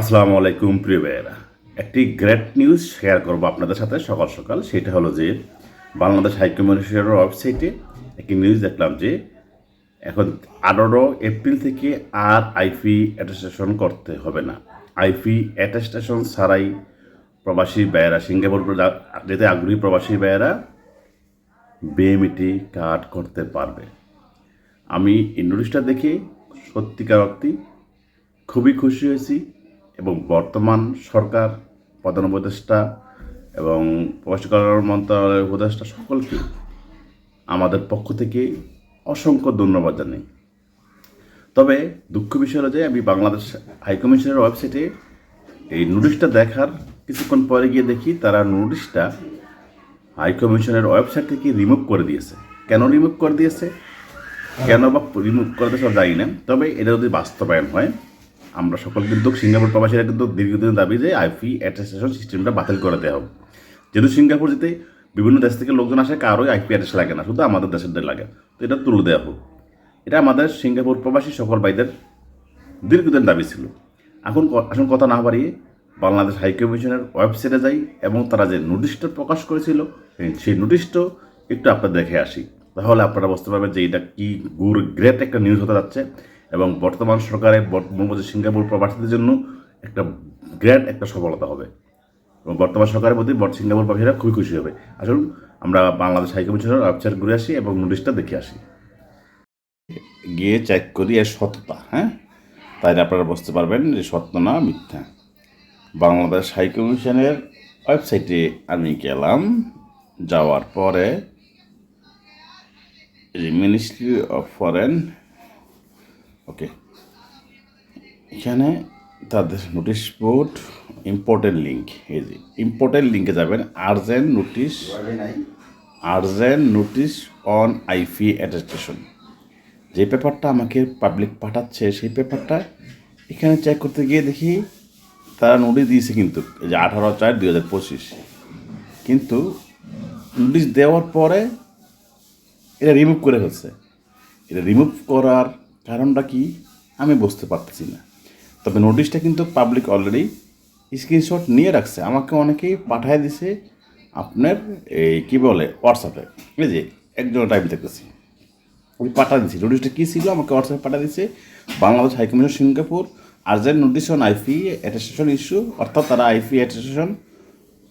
আসসালামু আলাইকুম, প্রিয় ভাইয়েরা। একটি গ্রেট নিউজ শেয়ার করব আপনাদের সাথে সকাল সকাল। সেটা হলো যে, বাংলাদেশ হাইকমিশনের ওয়েবসাইটে একটি নিউজ দেখলাম যে, এখন আঠারো এপ্রিল থেকে আর আইপি অ্যাটেস্টেশন করতে হবে না। আইপি অ্যাটেস্টেশন ছাড়াই প্রবাসী ব্যয়েরা সিঙ্গাপুর যেতে আগ্রহী প্রবাসী ব্যয়েরা বিএমইটি কার্ড করতে পারবে। আমি এই নোটিশটা দেখে সত্যিকার অর্থে খুবই খুশি হয়েছি। এবং বর্তমান সরকার, প্রধান উপদেষ্টা এবং প্রবাসী মন্ত্রণালয়ের উপদেষ্টা সকলকে আমাদের পক্ষ থেকে অসংখ্য ধন্যবাদ জানাই। তবে দুঃখ বিষয় যে আমি বাংলাদেশ হাইকমিশনের ওয়েবসাইটে এই নোটিশটা দেখার কিছুক্ষণ পরে গিয়ে দেখি তারা নোটিশটা হাইকমিশনের ওয়েবসাইট থেকে রিমুভ করে দিয়েছে। কেন রিমুভ করে দিয়েছে? কেন বা রিমুভ করে দিয়েছে জানি না। তবে এটা যদি বাস্তবায়ন হয় আমরা সকল কিন্তু সিঙ্গাপুর প্রবাসীরা কিন্তু দীর্ঘদিন দাবি যে আইপি অ্যাটেস্টেশন সিস্টেমটা বাতিল করে দেওয়া হোক। যেহেতু সিঙ্গাপুর যেতে বিভিন্ন দেশ থেকে লোকজন আসে, কারোই আইপি অ্যাড্রেস লাগে না, শুধু আমাদের দেশের লাগে। তো এটা তুলে দেওয়া হোক। এটা আমাদের সিঙ্গাপুর প্রবাসী সকল ভাইদের দীর্ঘদিন দাবি ছিল। এখন আসল কথা না বাড়িয়ে বাংলাদেশ হাইকমিশনের ওয়েবসাইটে যাই এবং তারা যে নোটিশটা প্রকাশ করেছিল, সেই- নোটিশটা একটু আপনার দেখে আসি। তাহলে আপনারা বুঝতে পারবেন যে এটা কি গুর গ্রেট একটা নিউজ হতে যাচ্ছে। এবং বর্তমান সরকারের বর্তমান সিঙ্গাপুর প্রবাসীদের জন্য একটা গ্র্যান্ড একটা সফলতা হবে। এবং বর্তমান সরকারের প্রতি সিঙ্গাপুর প্রবাসীরা খুবই খুশি হবে। আসলে আমরা বাংলাদেশ হাইকমিশনের ওয়েবসাইট ঘুরে আসি। এবং নোটিশটা দেখে আসি। গিয়ে চেক করি এর সততা হ্যাঁ? তাই আপনারা বুঝতে পারবেন যে সত্য না মিথ্যা। বাংলাদেশ হাইকমিশনের ওয়েবসাইটে আমি গেলাম। যাওয়ার পরে মিনিস্ট্রি অফ ফরেন ওকে এখানে তাদের নোটিশ বোর্ড ইম্পর্টেন্ট লিঙ্ক এই যে ইম্পর্টেন্ট লিঙ্কে যাবেন urgent notice urgent notice on IP attestation যে পেপারটা আমাকে পাবলিক পাঠাচ্ছে, সেই পেপারটা এখানে চেক করতে গিয়ে দেখি তারা নোটিশ দিয়েছে কিন্তু যে আঠারো চার দুই হাজার পঁচিশ। কিন্তু নোটিশ দেওয়ার পরে এটা রিমুভ করে ফেলছে। এটা রিমুভ করার কারণটা কি? আমি বুঝতে পারতেছি না। তবে নোটিশটা কিন্তু পাবলিক অলরেডি স্ক্রিনশট নিয়ে রাখছে। আমাকে অনেকেই পাঠায় দিছে আপনার এই কী বলে হোয়াটসঅ্যাপে এই যে একজন টাইপ দেখতেছি। আমি পাঠা দিচ্ছি নোটিশটা কী ছিল? আমাকে হোয়াটসঅ্যাপে পাঠা দিচ্ছে Bangladesh high commission Singapore urgent notice on IP attestation issue অর্থাৎ তারা আইপি অ্যাটেস্টেশন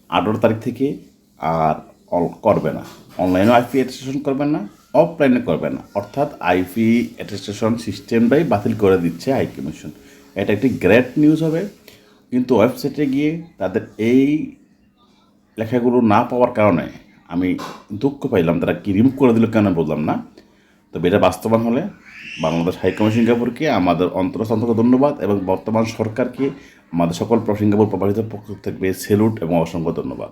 আঠারো তারিখ থেকে আর অল- করবে না। অনলাইনেও আইপি অ্যাটেস্টেশন করবে না। অফলাইনে করবে না। অর্থাৎ আইপি অ্যাটেস্টেশন সিস্টেমটাই বাতিল করে দিচ্ছে হাই কমিশন এটা একটি গ্রেট নিউজ হবে। কিন্তু ওয়েবসাইটে গিয়ে তাদের এই লেখাগুলো না পাওয়ার কারণে আমি দুঃখ পাইলাম। তারা কি রিমুভ করে দিল কেন বললাম না। তবে এটা বাস্তবায়ন হলে বাংলাদেশ হাইকমিশন সিঙ্গাপুরকে আমাদের অন্তরসন্তত ধন্যবাদ এবং বর্তমান সরকারকে আমাদের সকল সিঙ্গাপুর প্রবাসীদের পক্ষ থেকে সেলুট এবং অসংখ্য ধন্যবাদ।